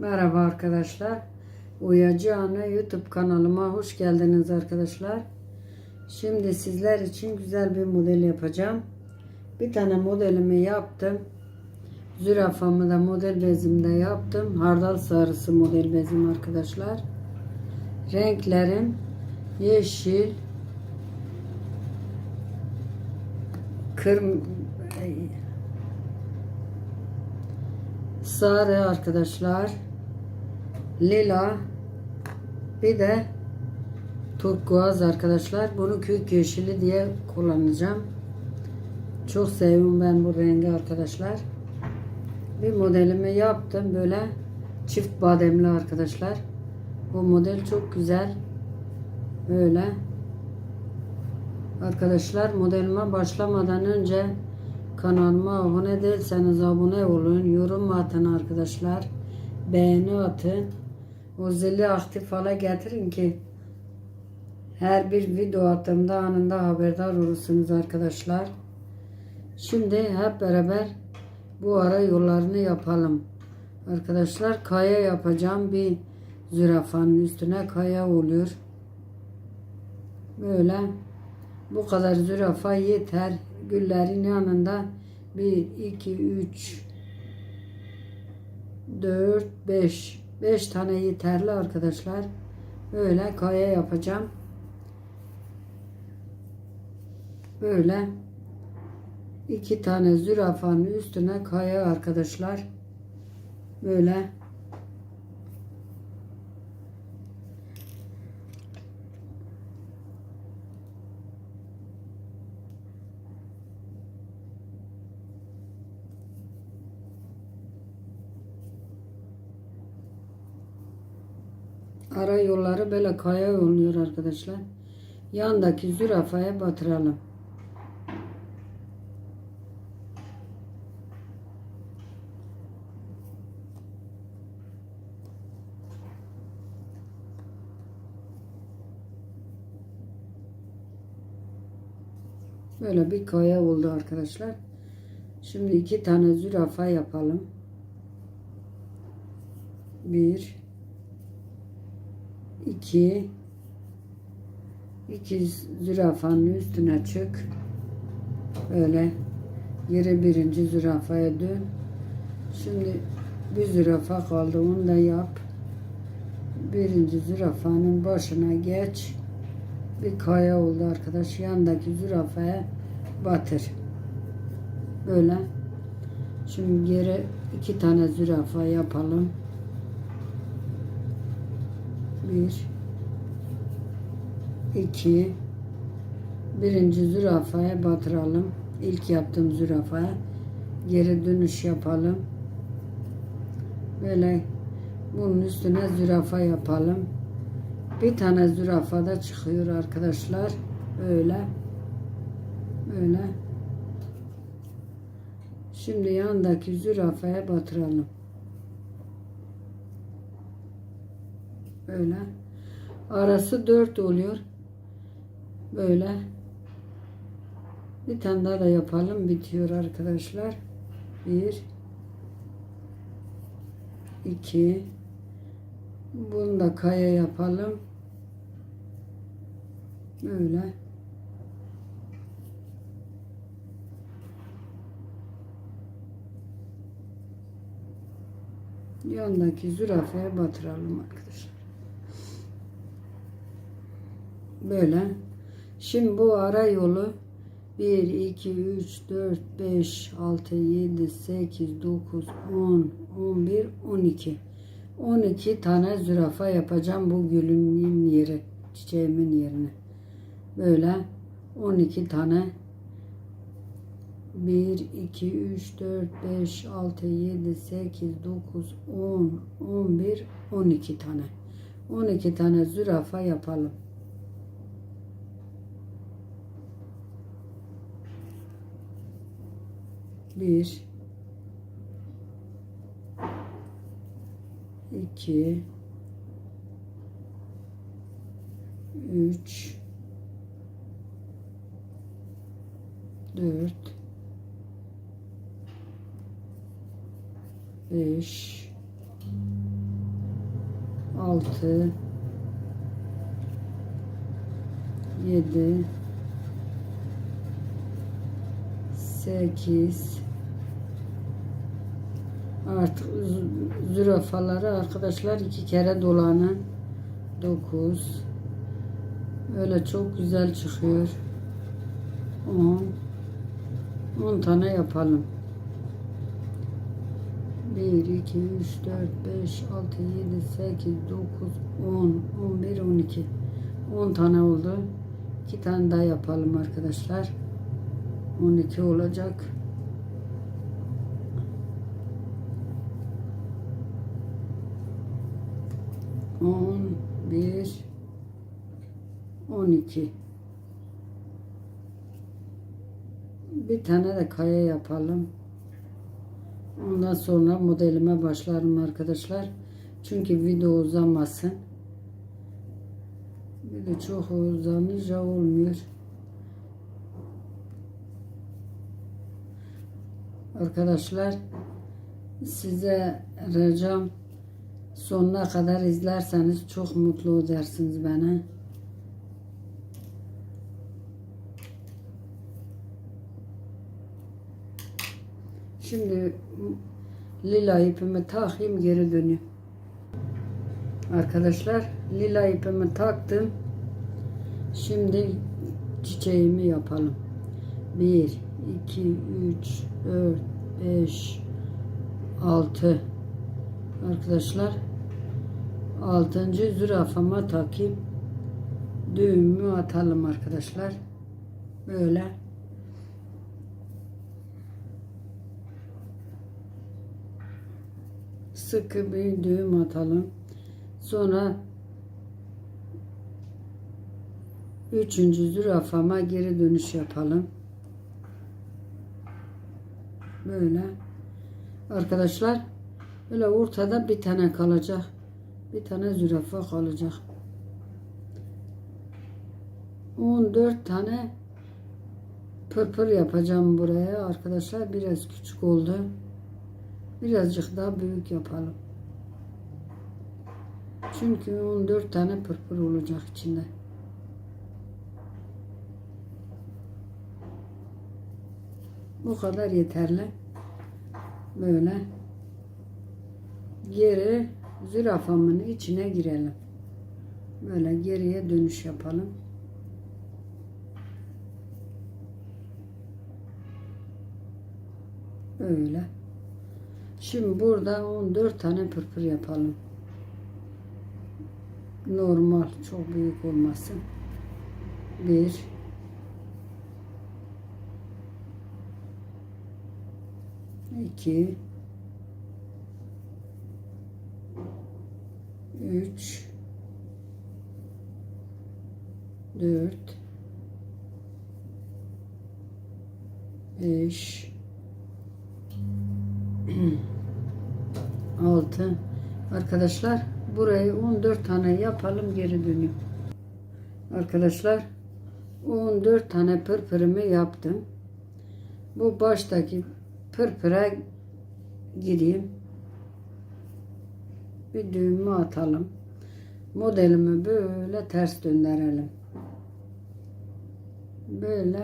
Merhaba arkadaşlar. Uyacı Ana YouTube kanalıma hoş geldiniz arkadaşlar. Şimdi sizler için güzel bir model yapacağım. Bir tane modelimi yaptım. Zürafamı da model bezimde yaptım. Hardal sarısı model bezim arkadaşlar. Renklerim yeşil, kırm sarı arkadaşlar lila bir de turkuaz arkadaşlar bunu kök yeşili diye kullanacağım çok seviyorum ben bu rengi arkadaşlar bir modelimi yaptım böyle çift bademli arkadaşlar bu model çok güzel böyle arkadaşlar modelime başlamadan önce Kanalıma abone değilseniz abone olun. Yorum atın arkadaşlar. Beğeni atın. O zili aktif hale getirin ki her bir video attığımda anında haberdar olursunuz arkadaşlar. Şimdi hep beraber bu ara yollarını yapalım. Arkadaşlar kaya yapacağım. Bir zürafanın üstüne kaya oluyor. Böyle bu kadar zürafa yeter. Güllerin yanında 1, 2, 3, 4, 5. 5 tane yeterli arkadaşlar. Böyle kaya yapacağım. Böyle iki tane zürafanın üstüne kaya arkadaşlar. Böyle Ara yolları böyle kaya oluyor arkadaşlar. Yandaki zürafaya batıralım. Böyle bir kaya oldu arkadaşlar. Şimdi iki tane zürafa yapalım. Bir, 2 2 zürafanın üstüne çık. Böyle yere birinci zürafaya dön. Şimdi bir zürafa kaldı onu da yap. Birinci zürafanın başına geç. Bir kaya oldu arkadaş. Yandaki zürafaya batır. Böyle. Şimdi geri iki tane zürafa yapalım. Bir, iki, birinci zürafaya batıralım. İlk yaptığım zürafaya geri dönüş yapalım. Böyle bunun üstüne zürafa yapalım. Bir tane zürafa da çıkıyor arkadaşlar. Öyle. Öyle. Şimdi yandaki zürafaya batıralım. Böyle. Arası dört oluyor. Böyle. Bir tane daha da yapalım. Bitiyor arkadaşlar. Bir. iki. Bunu da kaya yapalım. Böyle. Yandaki zürafaya batıralım arkadaşlar. Böyle. Şimdi bu ara yolu 1, 2, 3, 4, 5, 6, 7, 8, 9, 10, 11, 12. 12 tane zürafa yapacağım bu gülümün yeri, çiçeğimin yerine. Böyle 12 tane 1, 2, 3, 4, 5, 6, 7, 8, 9, 10, 11, 12 tane. 12 tane zürafa yapalım. Bir, iki, üç, dört, beş, altı, yedi, sekiz. Artık zü- zürafaları arkadaşlar iki kere dolanın. Dokuz. Öyle çok güzel çıkıyor. On. On tane yapalım. 1, 2, 3, 4, 5, 6, 7, 8, 9, 10, 11, 12. 10 tane oldu. 2 tane daha yapalım arkadaşlar. 12 olacak. On bir, on iki. Bir tane de kaya yapalım. Ondan sonra modelime başlarım arkadaşlar. Çünkü video uzamasın. Bir de çok uzanınca olmuyor. Arkadaşlar size ricam sonuna kadar izlerseniz çok mutlu edersiniz beni. Şimdi lila ipimi takayım geri dönüyorum. Arkadaşlar lila ipimi taktım. Şimdi çiçeğimi yapalım. 1, 2, 3, 4, 5, 6. Arkadaşlar altıncı zürafama takayım. Düğümü atalım arkadaşlar. Böyle. sıkı bir düğüm atalım. Sonra üçüncü zürafama geri dönüş yapalım. Böyle. Arkadaşlar böyle ortada bir tane kalacak. Bir tane zürafa kalacak. 14 tane pırpır yapacağım buraya arkadaşlar. Biraz küçük oldu. Birazcık daha büyük yapalım. Çünkü 14 tane pırpır olacak içinde. Bu kadar yeterli. Böyle. Geri zürafamın içine girelim. Böyle geriye dönüş yapalım. Öyle. Şimdi burada 14 tane pırpır yapalım. Normal, çok büyük olmasın. Bir, iki, üç, dört, beş, 6 arkadaşlar burayı 14 tane yapalım geri dönüyorum arkadaşlar 14 tane pırpırımı yaptım. Bu baştaki pırpıra gireyim bir düğümü atalım modelimi böyle ters döndürelim böyle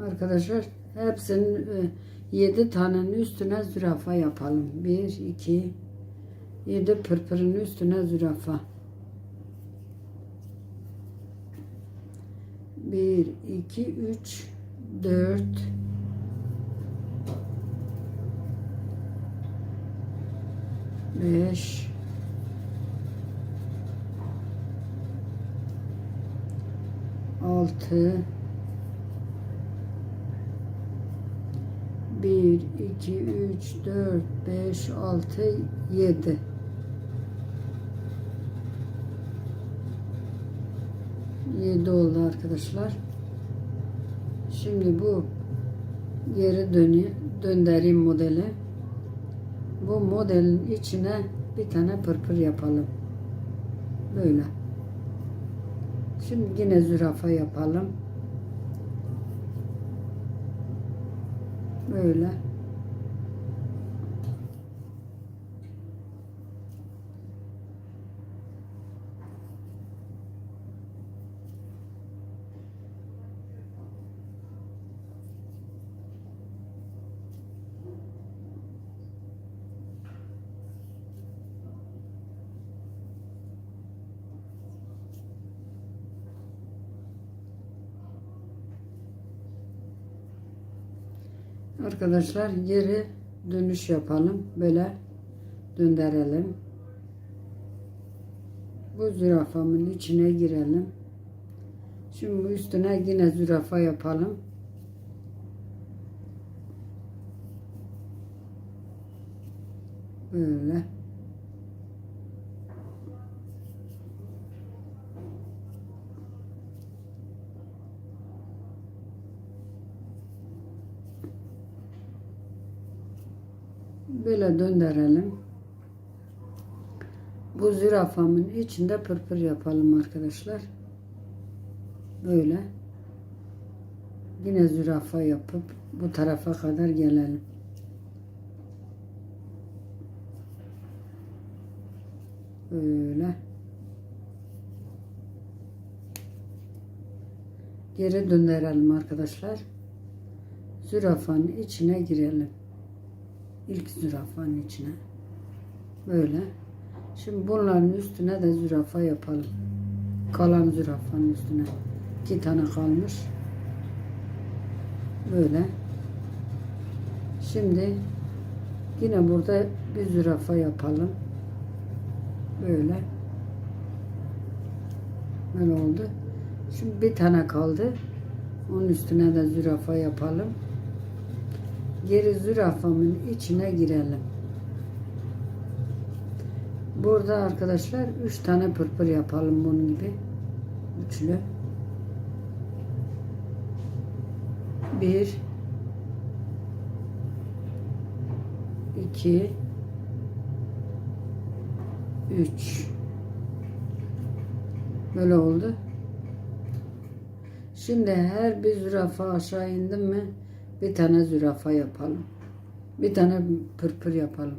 Arkadaşlar hepsinin 7 tanenin üstüne zürafa yapalım. 1, 2, 7 pırpırın üstüne zürafa. 1, 2, 3, 4, 5, altı, 1, 2, 3, 4, 5, 6, 7. Yedi oldu arkadaşlar. Şimdi bu geri dönü döndüreyim modeli. Bu modelin içine bir tane pırpır yapalım. Böyle. Şimdi yine zürafa yapalım. Böyle. Arkadaşlar geri dönüş yapalım. Böyle döndürelim. Bu zürafamın içine girelim. Şimdi üstüne yine zürafa yapalım. Böyle. Böyle döndürelim. Bu zürafamın içinde pırpır yapalım arkadaşlar. Böyle. Yine zürafa yapıp bu tarafa kadar gelelim. Böyle. Geri döndürelim arkadaşlar. Zürafanın içine girelim. İlk zürafanın içine. Böyle. Şimdi bunların üstüne de zürafa yapalım. Kalan zürafanın üstüne. İki tane kalmış. Böyle. Şimdi yine burada bir zürafa yapalım. Böyle. Böyle oldu. Şimdi bir tane kaldı. Onun üstüne de zürafa yapalım. Geri zürafamın içine girelim. Burada arkadaşlar üç tane pırpır yapalım bunun gibi. Üçlü. Bir. iki, Üç. Böyle oldu. Şimdi her bir zürafa aşağı indim mi bir tane zürafa yapalım. Bir tane pırpır yapalım.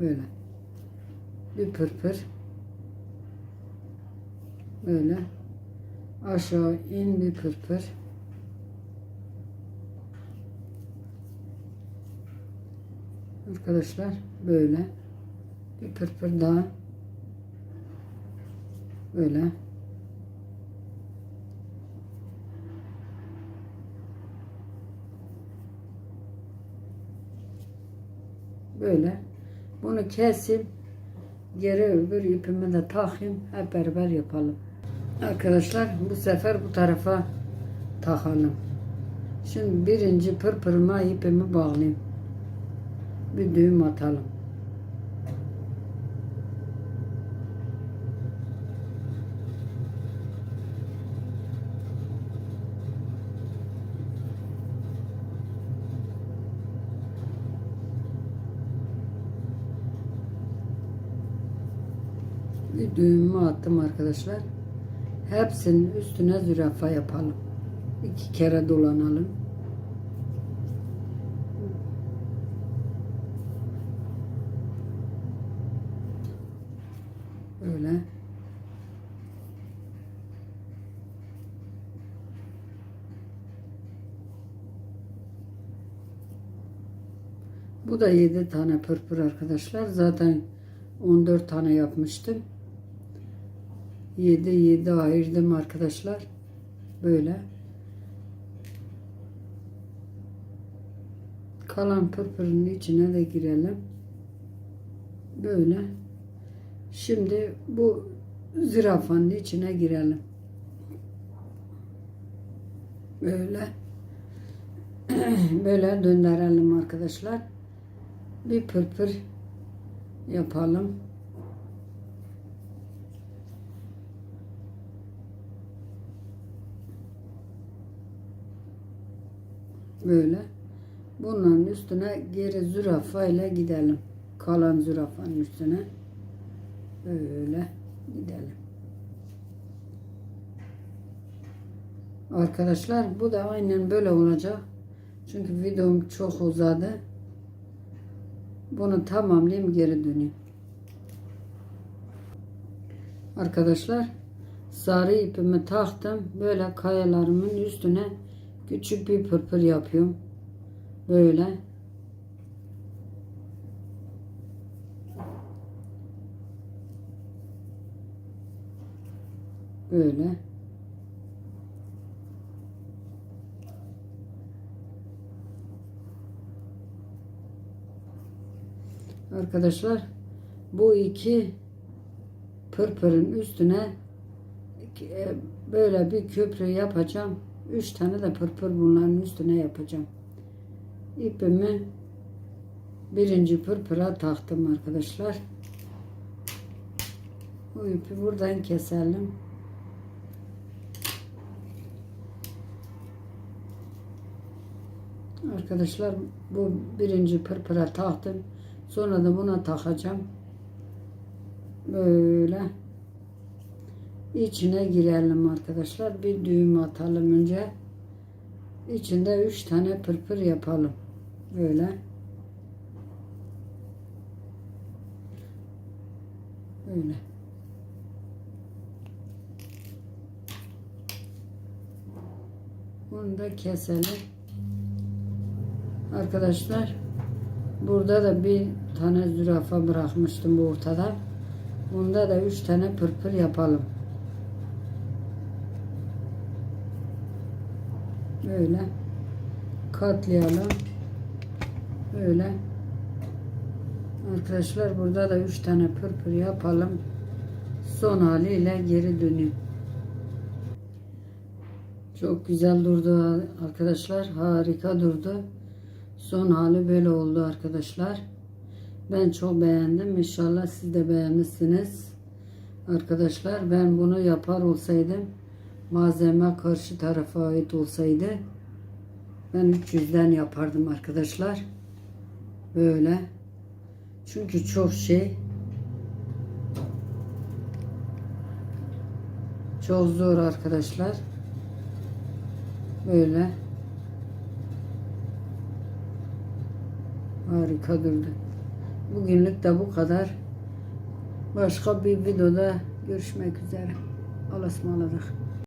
Böyle. Bir pırpır. Böyle. Aşağı in bir pırpır. Arkadaşlar böyle. Bir pırpır daha. Böyle. Böyle. Bunu kesip geri öbür ipimi de takayım. Hep beraber yapalım. Arkadaşlar bu sefer bu tarafa takalım. Şimdi birinci pırpırıma ipimi bağlayayım. Bir düğüm atalım. Bir düğümü attım arkadaşlar. Hepsinin üstüne zürafa yapalım. İki kere dolanalım. Böyle. Bu da 7 tane pırpır arkadaşlar. Zaten 14 tane yapmıştım. 7 7 ayırdım arkadaşlar. Böyle. Kalan pırpırın içine de girelim. Böyle. Şimdi bu zürafanın içine girelim. Böyle. Böyle döndürelim arkadaşlar. Bir pırpır yapalım. Böyle. Bunların üstüne geri zürafa ile gidelim. Kalan zürafanın üstüne. Böyle gidelim. Arkadaşlar bu da aynen böyle olacak. Çünkü videom çok uzadı. Bunu tamamlayayım geri döneyim. Arkadaşlar sarı ipimi taktım. Böyle kayalarımın üstüne Küçük bir pırpır yapıyorum. Böyle. Böyle. Arkadaşlar bu iki pırpırın üstüne e, böyle bir köprü yapacağım. Üç tane de pırpır bunların üstüne yapacağım. İpimi birinci pırpıra taktım arkadaşlar. Bu ipi buradan keselim. Arkadaşlar bu birinci pırpıra taktım. Sonra da buna takacağım. Böyle içine girelim arkadaşlar. Bir düğüm atalım önce. İçinde üç tane pırpır yapalım. Böyle. Böyle. Bunu da keselim. Arkadaşlar burada da bir tane zürafa bırakmıştım bu ortada. Bunda da üç tane pırpır yapalım. Böyle katlayalım. Böyle. Arkadaşlar burada da üç tane pırpır yapalım. Son haliyle geri döneyim. Çok güzel durdu arkadaşlar. Harika durdu. Son hali böyle oldu arkadaşlar. Ben çok beğendim. İnşallah siz de beğenmişsiniz. Arkadaşlar ben bunu yapar olsaydım malzeme karşı tarafa ait olsaydı ben 300'den yapardım arkadaşlar. Böyle. Çünkü çok şey çok zor arkadaşlar. Böyle. Harika durdu. Bugünlük de bu kadar. Başka bir videoda görüşmek üzere. Allah'a ısmarladık.